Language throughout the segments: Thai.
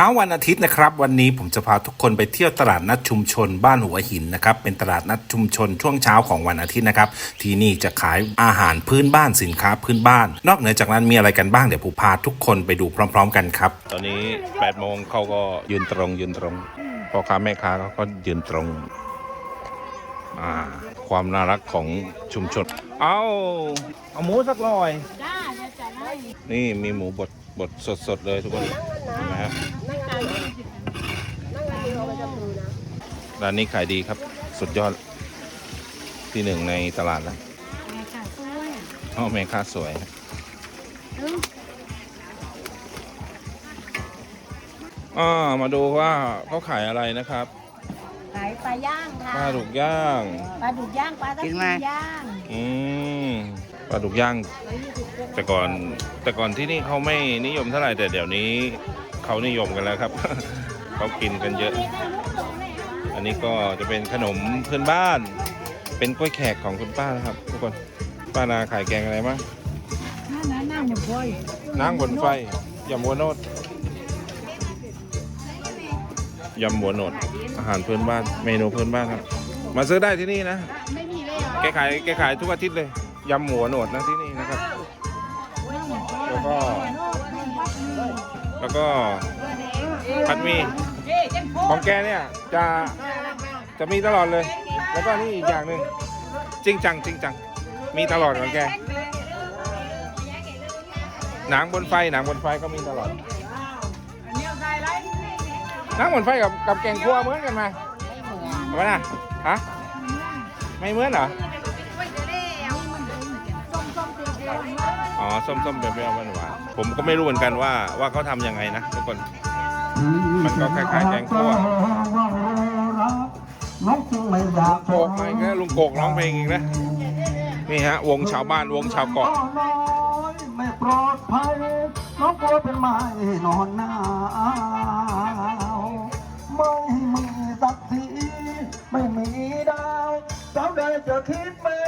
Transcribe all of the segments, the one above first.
ช้าวันอาทิตย์นะครับ วันนี้ผมจะพาทุกคนไปเที่ยวตลาดนัดชุมชนบ้านหัวหินนะครับเป็นตลาดนัดชุมชนช่วงเช้าของวันอาทิตย์นะครับที่นี่จะขายอาหารพื้นบ้านสินค้าพื้นบ้าน นอกเหนือจากนั้นมีอะไรกันบ้างเดี๋ยวผมพาทุกคนไปดูพร้อม ๆ กันครับ ตอนนี้8โมงเขาก็ยืนตรงยืนตรงพ่อค้าแม่ค้าเขาก็ยืนตรงอ่าความน่ารักของชุมชน เอาเอาหมูสักร้อยจ้าจะจัดให้นี่มีหมูบด บดสดๆเลยทุกคนเห็นไหมครับร้านนี้ขายดีครับ สุดยอดที่หนึ่งในตลาดแล้วแม่ค่ะช่วยอ๋อแม่ค้าสวยครับเอ้าอ่ามาดูว่าเขาขายอะไรนะครับ ขายปลาย่างค่ะปลาดุกย่าง ปลาดุกย่างปลาตะกิเพีนไหมยนย่าง อืม ปลาดุกย่าง แต่ก่อนแต่ก่อนที่นี่เขาไม่นิยมเท่าไหร่แต่เดี๋ยวนี้เขานิยมกันแล้วครับ เขากินกันเยอะ อันนี้ก็จะเป็นขนมพื้นบ้าน เป็นกล้วยแขกของคุณป้านะครับ ทุกคนป้านาขายแกงอะไรบ้างนั่นนั่นนั่นหมดเลยนางบนไฟยำหัวโนดยำหัวโนดอาหารพื้นบ้าน เมนูพื้นบ้านครับ มาซื้อได้ที่นี่นะไม่มีเลยแกขายแกขายทุกอาทิตย์เลย ยำหัวโนดนะที่นี่นะครับ แล้วก็ แล้วก็ผัดหมีของแกเนี่ยจะจะมีตลอดเลย แล้วก็นี่อีกอย่างหนึ่งจริงจังจริงจังมีตลอดของแก หนังบนไฟหนังบนไฟก็มีตลอดหนังบนไฟกับกับแกงคั่วเหมือนกันไหมเอาไหมนะฮะไม่เหมือนเหรอ ส้มๆเปรี้ยวๆหวานๆผมก็ไม่รู้เหมือนกันว่าว่าเขาทำยังไงนะทุกคน มันก็คล้ายๆแกงคั่วน้องจึงโกกมาอีกแล้วลุงโกกร้องเพลงอีกแล้วนี่ฮะ วงชาวบ้านวงชาวเกาะไม่ปลอดภัยน้องกลัวเป็นไม้นอนหนาวไม่มีสักทีไม่มีดาวสาวใดจะคิดเมตตา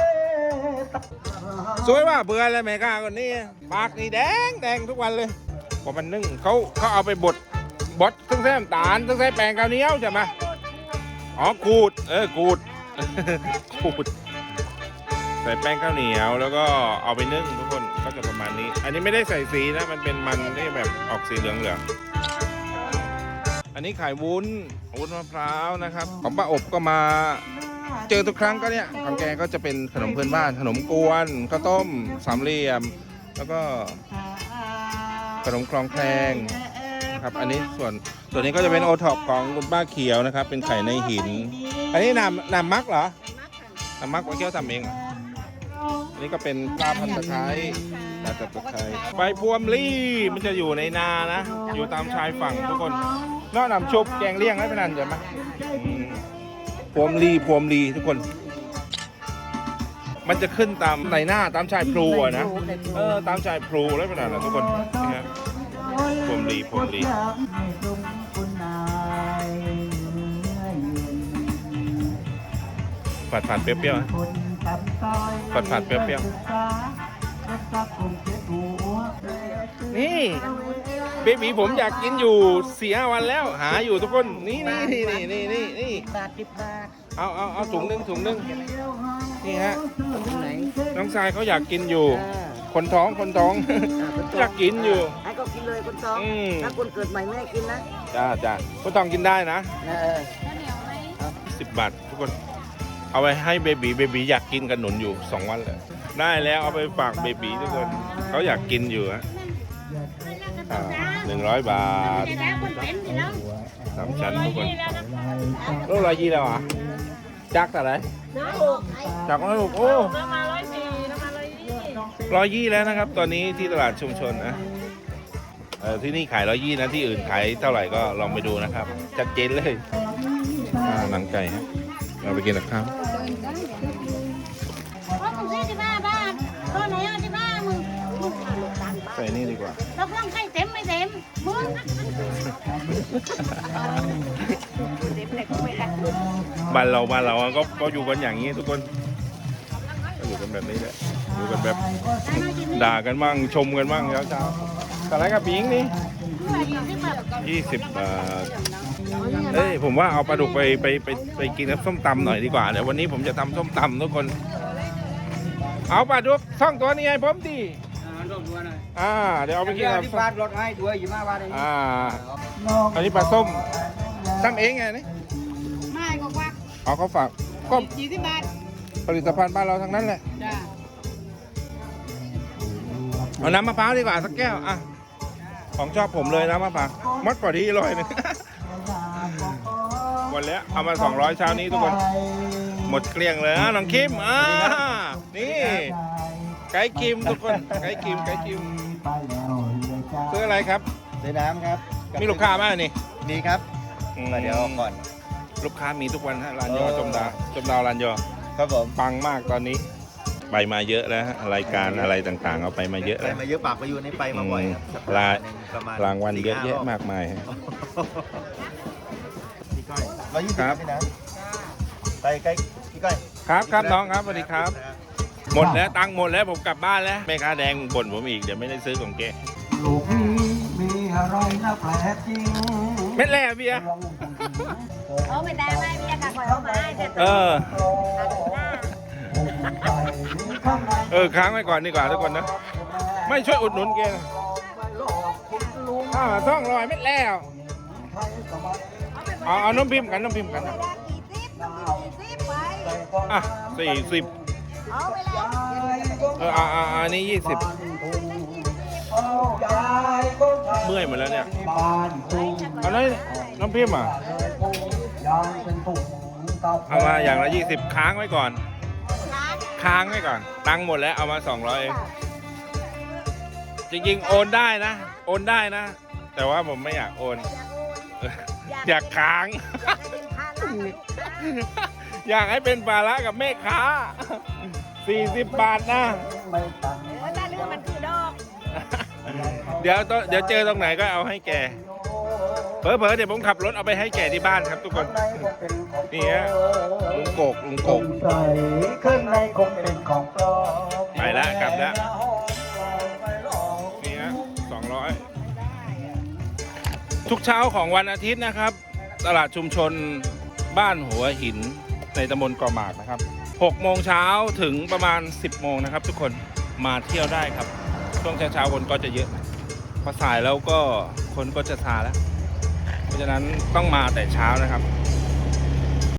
สวยว่าเบื่อเลยแมกาคนนี้ปากนี่แดงแดงทุกวันเลยพอมันนึ่งเขาเขาเอาไปบดบดทั้งแท้น้ำตาลทั้งแท้แป้งข้าวเหนียวใช่ไหมอ๋อขูด เออขูดขูดใส่แป้งข้าวเหนียวแล้วก็เอาไปนึ่งทุกคนก็จะประมาณนี้ อันนี้ไม่ได้ใส่สีนะมันเป็นมันที่แบบออกสีเหลืองเหลืองๆอันนี้ขายวุ้นวุ้นมะพร้าวนะครับ ของป้าอบก็มา เจอทุกครั้งก็เนี่ยของแกก็จะเป็นขนมพื้นบ้าน ขนมกวนข้าวต้มสามเหลี่ยม แล้วก็ขนมคลองแพงนะครับอันนี้ส่วนส่วนนี้ก็จะเป็นโอท็อปของคุณป้าเขียวนะครับ เป็นไข่ในหิน อันนี้นำนำมักเหรอนำมักว่าเกี้ยวทำเองอันนี้ก็เป็นปลาพันตะไคร้ปลาตะไคร้ใบพวมลี่มันจะอยู่ในนานะ อยู่ตามชายฝั่งทุกคนนอกนำชุบแกงเลี่ยงได้เป็นอันใช่ไหมอืม พวมลีพวมลีทุกคน มันจะขึ้นตามในหน้าตามชายพลูอะนะเออตามชายพลูแล้วขนาดนั้นทุกคนนี่ฮะพวมลีพวมลีผัดผัดเปรี้ยวๆนะผัดผัดเปรี้ยว นี่เบบีผมอยากกินอยู่สี่ห้าวันแล้ว หาอยู่ทุกคนนี่นี่นี่นี่นี่นี่นี่บาทสิบบาทเอาเอาเอาถุงหนึงถุงหนึงนี่ฮะที่ไหนน้องชายเขาอยากกินอยู่เออคนท้องคนท้องอ่าคนท้องอยากกินอยู่ให้ก็กินเลยคนท้องอืมถ้าคนเกิดใหม่ไม่ให้กินนะจ้าจ้าคนท้องกินได้นะเออสิบบาททุกคน เอาไว้ให้เบบีเบบีอยากกินกับหนุนอยู่สองวันเลยได้แล้วเอาไปฝากเบบีทุกคนเขาอยากกินอยู่ฮะ หนึ่งร้อยบาทจะได้คนเป็นอยู่แล้วสามชั้นทุกคนโลละยี่แล้วอะจักแต่ไหนจากร้อยหกโอ้ประมาณร้อยสี่ประมาณร้อยยี่ร้อยยี่แล้วนะครับ ตอนนี้ที่ตลาดชุมชนนะเออที่นี่ขายร้อยยี่นะที่อื่นขายเท่าไหร่ก็ลองไปดูนะครับ ชัดเจนเลยหนังไก่เราไปกินกับข้าว ใส่นี่ดีกว่าเราเครื่องไข่เต็มไม่เต็มมึงบ้านเราบ้านเราก็ก็อยู่กันอย่างนี้ทุกคนก็อยู่กันแบบนี้แหละอยู่กันแบบด่ากันบ้างชมกันบ้างเช้าเช้าๆแต่อะไรกับปิงนี่ด้วยยี่สิบบาทยี่สิบบาทเอ้ยผมว่าเอาปลาดุกไปไปไปไปกินกับส้มตำหน่อยดีกว่าเดี๋ยววันนี้ผมจะทำส้มตำทุกคน เอาปลาดุกซ่องตัวนี้ให้ผมดิ อ่า เดี๋ยวเอาไปกินกับ ที่บ้านรถให้ด้วยยี่ห้าบาทเองอ่า อันนี้ปลาส้มทำเองไงนี่ไม่ก็ควักเอาเขาฝากก็ยี่สิบบาทผลิตภัณฑ์บ้านเราทั้งนั้นแหละ จ้าเอาน้ำมะพร้าวดีกว่าสักแก้วอะของชอบผมเลยน้ำมะพร้าวมดกว่าที่อร่อยหนึงหมดแล้วเอามา 200 เช้านี้ทุกคน หมดเกลี้ยงเลยอะน้องคิมอ่านี่ ไก่คิมทุกคนไก่คิมไก่คิมซื้ออะไรครับซื้อน้ำครับมีลูกค้าไหมนี่มีครับอืมมาเดี๋ยวก่อน ลูกค้ามีทุกวันฮะร้านยอเออจมดาจมดาวร้านยอครับผมปังมากตอนนี้ ไปมาเยอะแล้วฮะรายการอะไรต่างๆ เอาไปมาเยอะไปแล้วมาเยอะปากไปอยู่ในไปมาบ่อยครับอืมสัปดาห์หนึ่งประมาณรางวัลเยอะแยะสี่ห้รบมากมายฮะพี่ก้อยร้อยยี่สิบครับพี่นะไปใกล้พี่ก้อยครับครับน้องครับสวัสดีครับ หมดแล้วตังค์หมดแล้วผมกลับบ้านแล้วแม่ค้าแดงบ่นผมอีกเดี๋ยวไม่ได้ซื้อของแกลูกนี้มีอะไรนะแปลกจริงเม็ดแรกเบียร์เอาไม่ได้ไม่พี่จะคอยเอามาให้แต่เออใจข้างในเออค้างไว้ก่อนดีกว่าทุกคนนะ ไม่ช่วยอุดหนุนแกนะไม่หลอกคุณลุงอ่าซ่องลอยเม็ดแล้วใครสบายเอาเอาน้ำพิมพ์กันน้ำพิมพ์กันนะดาวใจก็อะสี่สิบ เอาไปแล้วเอออ่าอ่าอันนี้ยี่สิบเอายายก็ใช้เมื่อยหมดแล้วเนี่ยบ้านทุ่งเอาเลยน้ำพิมพ์อะยายเป็นถุงกาแฟเอามาอย่างละยี่สิบค้างไว้ก่อน ค้างไว้ก่อน ตังค์หมดแล้วเอามาสองร้อยเองจริงๆโอนได้นะ โอนได้นะ แต่ว่าผมไม่อยากโอนเอออยากค้าง อยากให้เป็นภาระกับแม่ค้า 40 บาทนะไม่ตังถ้าเรื่องมันคือดอกเดี๋ยวต้องเดี๋ยวเจอตรงไหนก็เอาให้แกเผลอๆเดี๋ยวผมขับรถเอาไปให้แกที่บ้านครับทุกคนข้างในก็เป็นของนี่ฮะลุงโกกลุงโกก ใส่ข้างในคงเป็นของปลอมไปแล้วกลับแล้วนี่ฮะสองร้อย ทุกเช้าของวันอาทิตย์นะครับ ตลาดชุมชนบ้านหัวหิน ในตำบลเกาะหมากนะครับ6โมงเช้าถึงประมาณ 10 โมงนะครับ ทุกคนมาเที่ยวได้ครับ ช่วงเช้าๆคนก็จะเยอะพอสายแล้วก็คนก็จะซาแล้ว เพราะฉะนั้นต้องมาแต่เช้านะครับ